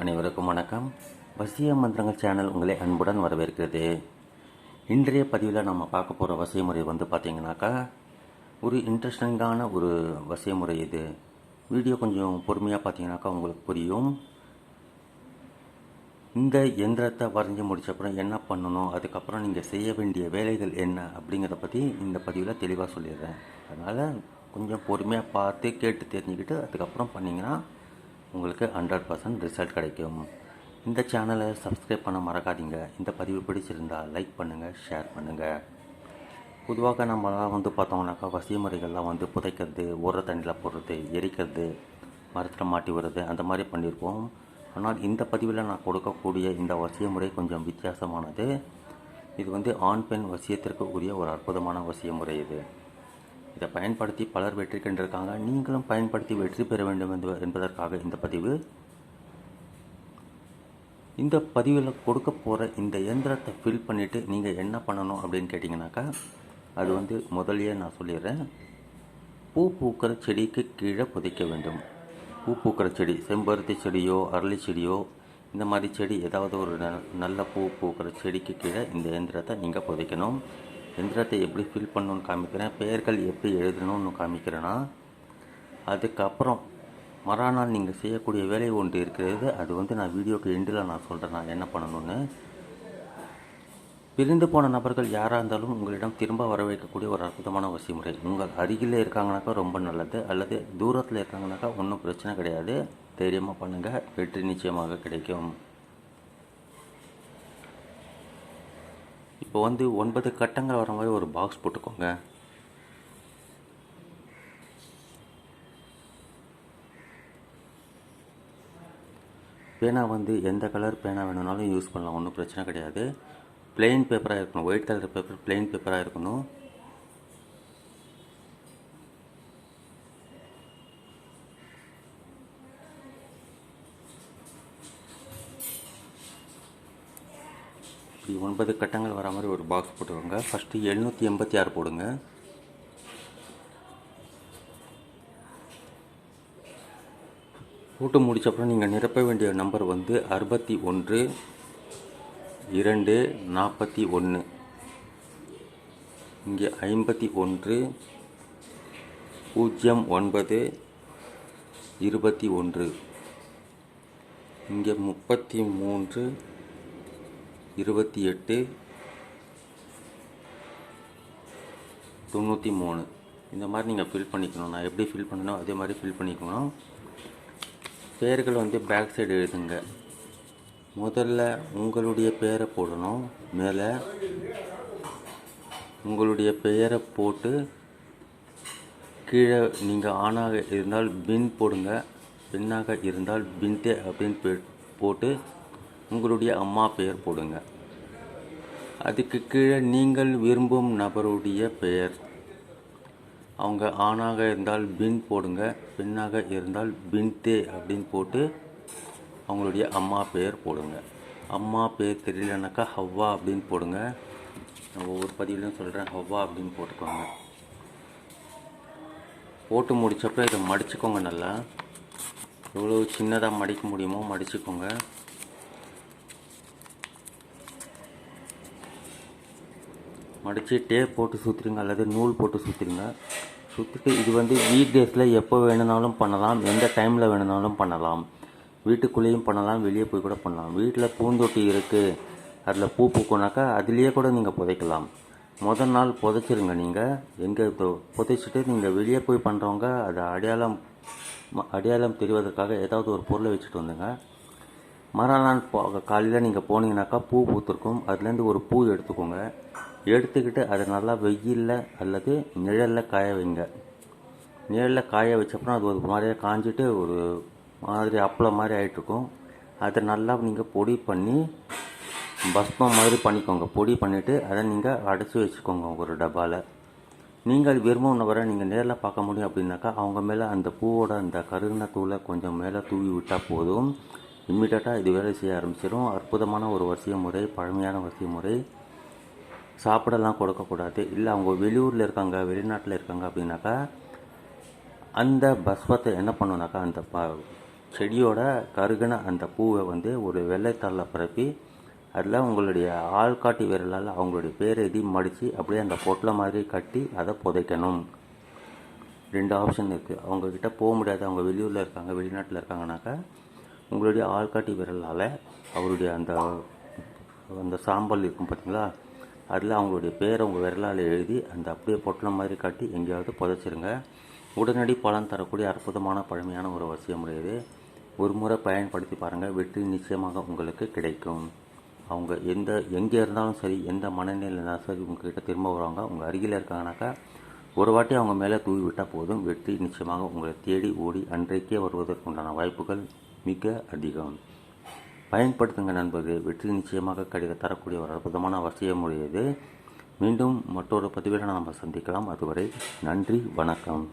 அனைவருக்கும் வணக்கம். வசிய மந்திரங்கள் சேனல் உங்களை அன்புடன் வரவேற்கிறது. இன்றைய பதிவில் நம்ம பார்க்க போகிற வசிய முறை வந்து பார்த்திங்கனாக்கா ஒரு இன்ட்ரெஸ்டிங்கான ஒரு வசிய முறை இது. வீடியோ கொஞ்சம் பொறுமையாக பார்த்தீங்கன்னாக்கா உங்களுக்கு புரியும். இந்த எந்திரத்தை வரைஞ்சி முடிச்சப்புறம் என்ன பண்ணணும் அதுக்கப்புறம் நீங்கள் செய்ய வேண்டிய வேலைகள் என்ன அப்படிங்கிறத பற்றி இந்த பதிவில் தெளிவாக சொல்லிடுறேன். அதனால் கொஞ்சம் பொறுமையாக பார்த்து கேட்டு தெரிஞ்சுக்கிட்டு அதுக்கப்புறம் பண்ணிங்கன்னா உங்களுக்கு ஹண்ட்ரட் பர்சன்ட் ரிசல்ட் கிடைக்கும். இந்த சேனலை சப்ஸ்கிரைப் பண்ண மறக்காதீங்க. இந்த பதிவு பிடிச்சிருந்தால் லைக் பண்ணுங்கள் ஷேர் பண்ணுங்கள் பொதுவாக நம்மளாம் வந்து பார்த்தோம்னாக்கா வசிய முறைகள்லாம் வந்து புதைக்கிறது ஊற தண்ணியில் போடுறது எரிக்கிறது மரத்தில் மாட்டி விடுறது அந்த மாதிரி பண்ணியிருப்போம் ஆனால் இந்த பதிவில் நான் கொடுக்கக்கூடிய இந்த வசிய முறை கொஞ்சம் வித்தியாசமானது. இது வந்து ஆண் பெண் வசியத்திற்கு உரிய ஒரு அற்புதமான வசிய முறை இது. இதை பயன்படுத்தி பலர் வெற்றி கண்டிருக்காங்க. நீங்களும் பயன்படுத்தி வெற்றி பெற வேண்டும் என்று என்பதற்காக இந்த பதிவு. இந்த பதிவில் கொடுக்க போகிற இந்த இயந்திரத்தை ஃபில் பண்ணிவிட்டு நீங்கள் என்ன பண்ணணும் அப்படின்னு கேட்டிங்கனாக்கா அது வந்து முதலியே நான் சொல்லிடுறேன். பூ பூக்கிற செடிக்கு கீழே புதைக்க வேண்டும். பூ பூக்கிற செடி செம்பருத்தி செடியோ அரளி செடியோ இந்த மாதிரி செடி ஏதாவது ஒரு நல்ல பூ பூக்கிற செடிக்கு கீழே இந்த இயந்திரத்தை நீங்கள் புதைக்கணும். எந்திரத்தை எப்படி ஃபில் பண்ணணும்னு காமிக்கிறேன் பெயர்கள் எப்படி எழுதணும்னு காமிக்கிறேன்னா அதுக்கப்புறம் மறுநாள் நீங்கள் செய்யக்கூடிய வேலை ஒன்று இருக்கிறது அது வந்து நான் வீடியோக்கு எண்டில் நான் சொல்கிறேன் நான் என்ன பண்ணணும்னு. பிரிந்து போன நபர்கள் யாராக இருந்தாலும் உங்களிடம் திரும்ப வர வைக்கக்கூடிய ஒரு அற்புதமான வசிமுறை. உங்கள் அருகில் இருக்காங்கனாக்கா ரொம்ப நல்லது அல்லது தூரத்தில் இருக்காங்கனாக்கா ஒன்றும் பிரச்சனை கிடையாது. தைரியமாக பண்ணுங்கள் வெற்றி நிச்சயமாக கிடைக்கும். இப்போ வந்து ஒன்பது கட்டங்கள் வர மாதிரி ஒரு பாக்ஸ் போட்டுக்கோங்க. பேனா வந்து எந்த கலர் பேனா வேணும்னாலும் யூஸ் பண்ணலாம் ஒன்றும் பிரச்சனை கிடையாது. பிளெயின் பேப்பராக இருக்கணும் ஒயிட் கலர் பேப்பர் பிளெயின் பேப்பராக இருக்கணும். இப்படி ஒன்பது கட்டங்கள் வர மாதிரி ஒரு பாக்ஸ் போட்டுக்கோங்க. ஃபஸ்ட்டு எழுநூற்றி எண்பத்தி ஆறு போடுங்க. போட்டு முடிச்ச அப்புறம் நீங்கள் நிரப்ப வேண்டிய நம்பர் வந்து அறுபத்தி ஒன்று இரண்டு நாற்பத்தி ஒன்று. இங்கே ஐம்பத்தி ஒன்று பூஜ்ஜியம் ஒன்பது இருபத்தி ஒன்று. இங்கே முப்பத்தி மூன்று இருபத்தி எட்டு தொண்ணூற்றி மூணு. இந்த மாதிரி நீங்கள் ஃபில் பண்ணிக்கணும். நான் எப்படி ஃபில் பண்ணணும் அதே மாதிரி ஃபில் பண்ணிக்கணும். பெயர்கள் வந்து பேக் சைடு எழுதுங்க. முதல்ல உங்களுடைய பெயரை போடணும். மேலே உங்களுடைய பெயரை போட்டு கீழே நீங்கள் ஆணாக இருந்தால் பின் போடுங்க. பெண்ணாக இருந்தால் பின்தே அப்படின்னு போட்டு உங்களுடைய அம்மா பெயர் போடுங்க. அதுக்கு கீழே நீங்கள் விரும்பும் நபருடைய பெயர். அவங்க ஆணாக இருந்தால் பின் போடுங்க பெண்ணாக இருந்தால் பின்தே அப்படின்னு போட்டு அவங்களுடைய அம்மா பெயர் போடுங்க. அம்மா பேர் தெரியலனாக்கா ஹவ்வா அப்படின்னு போடுங்க. நான் ஒவ்வொரு பதிவிலையும் சொல்கிறேன் ஹவ்வா அப்படின்னு போட்டுக்கோங்க. போட்டு முடித்தப்ப இதை மடிச்சுக்கோங்க நல்லா. எவ்வளோ சின்னதாக மடிக்க முடியுமோ மடிச்சுக்கோங்க. மடித்து டேப் போட்டு சுற்றுங்க அல்லது நூல் போட்டு சுற்றுங்க சுற்றிட்டு இது வந்து வீக் டேஸில் எப்போ வேணுனாலும் பண்ணலாம் எந்த டைமில் வேணுனாலும் பண்ணலாம். வீட்டுக்குள்ளேயும் பண்ணலாம் வெளியே போய் கூட பண்ணலாம். வீட்டில் பூந்தொட்டி இருக்குது அதில் பூ பூக்குனாக்கா அதுலேயே கூட நீங்கள் புதைக்கலாம். முதல் நாள் புதைச்சிருங்க நீங்கள் எங்கே புதைச்சிட்டு நீங்கள் வெளியே போய் பண்ணுறவங்க அதை அடையாளம் அடையாளம் தெரிவதற்காக ஏதாவது ஒரு பொருளை வச்சுட்டு வந்துங்க மறுநாள் காலையில் நீங்கள் போனீங்கனாக்கா பூ பூத்துருக்கும். அதுலேருந்து ஒரு பூ எடுத்துக்கோங்க. எடுத்துக்கிட்டு அதை நல்லா வெயிலில் அல்லது நிழலில் காய வைங்க. நிழலில் காய வச்சப்பறம் அது ஒரு மாதிரியாக காஞ்சிட்டு ஒரு மாதிரி அப்பளம் மாதிரி ஆகிட்டுருக்கும் அதை நல்லா நீங்கள் பொடி பண்ணி பஸ்மம் மாதிரி பண்ணிக்கோங்க. பொடி பண்ணிவிட்டு அதை நீங்கள் அடைச்சி வச்சுக்கோங்க ஒரு டப்பாவில் நீங்கள் விரும்பும் நபரை நீங்கள் நேரில் பார்க்க முடியும் அப்படின்னாக்கா அவங்க மேலே அந்த பூவோட அந்த கருகின தூளை கொஞ்சம் மேலே தூவி விட்டால் போதும். இம்மிடியட்டாக இது வேலை செய்ய ஆரம்பிச்சிடும் அற்புதமான ஒரு வசிய முறை பழமையான வசிய முறை சாப்பிடலாம் கொடுக்கக்கூடாது. இல்லை அவங்க வெளியூரில் இருக்காங்க வெளிநாட்டில் இருக்காங்க அப்படின்னாக்கா அந்த பஸ்வத்தை என்ன பண்ணுனாக்கா அந்த ப செடியோட கருகின அந்த பூவை வந்து ஒரு வெள்ளைத்தாளில் பரப்பி அதில் உங்களுடைய ஆள்காட்டி விரலால் அவங்களுடைய பேர் எழுதி மடித்து அப்படியே அந்த பொட்டலை மாதிரி கட்டி அதை புதைக்கணும். ரெண்டு ஆப்ஷன் இருக்குது அவங்கக்கிட்ட போக முடியாது. அவங்க வெளியூரில் இருக்காங்க வெளிநாட்டில் இருக்காங்கனாக்கா உங்களுடைய ஆள்காட்டி விரலால் அவருடைய அந்த அந்த சாம்பல் இருக்கும் பார்த்தீங்களா அதில் அவங்களுடைய பேரை உங்கள் விரலால் எழுதி அந்த அப்படியே பொட்டலம் மாதிரி காட்டி எங்கேயாவது புதைச்சிருங்க. உடனடி பலன் தரக்கூடிய அற்புதமான பழமையான ஒரு அவசியம் முறையது ஒரு முறை பயன்படுத்தி பாருங்கள் வெற்றி நிச்சயமாக உங்களுக்கு கிடைக்கும். அவங்க எந்த எங்கே இருந்தாலும் சரி எந்த மனநிலையில் இருந்தாலும் சரி உங்ககிட்ட திரும்ப வருவாங்க. உங்கள் அருகில் இருக்காங்கனாக்கா ஒரு வாட்டி அவங்க மேலே தூவி விட்டால் போதும். வெற்றி நிச்சயமாக உங்களை தேடி ஓடி அன்றைக்கே வருவதற்குண்டான வாய்ப்புகள் மிக அதிகம். பயன்படுத்துங்க நண்பர்களே வெற்றி நிச்சயமாக கிடைக்க தரக்கூடிய ஒரு அற்புதமான அவசியம் உடையது. மீண்டும் மற்றொரு பதிவில் நாம் சந்திக்கலாம். அதுவரை நன்றி வணக்கம்.